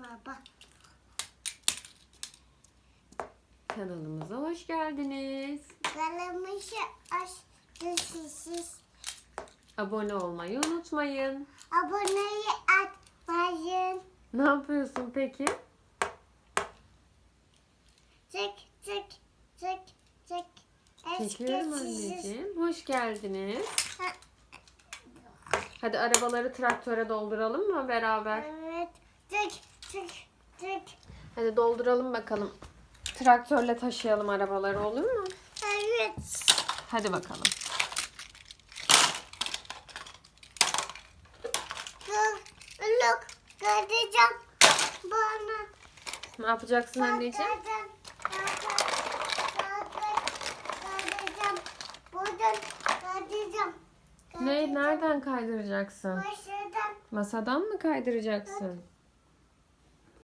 Baba. Kanalımıza hoş geldiniz. Kalamışı açtı siz. Abone olmayı unutmayın. Aboneyi atmayın. Ne yapıyorsun peki? Çık çık çık çık. Çekiyorum anneciğim. Hoş geldiniz. Ha, Hadi arabaları traktöre dolduralım mı beraber? Evet. Çık. Hadi dolduralım bakalım. Traktörle taşıyalım arabaları olur mu? Evet. Hadi bakalım. Look, kardeşim bana. Ne yapacaksın anneciğim? Ne, nereden kaydıracaksın? Başladım. Masadan mı kaydıracaksın?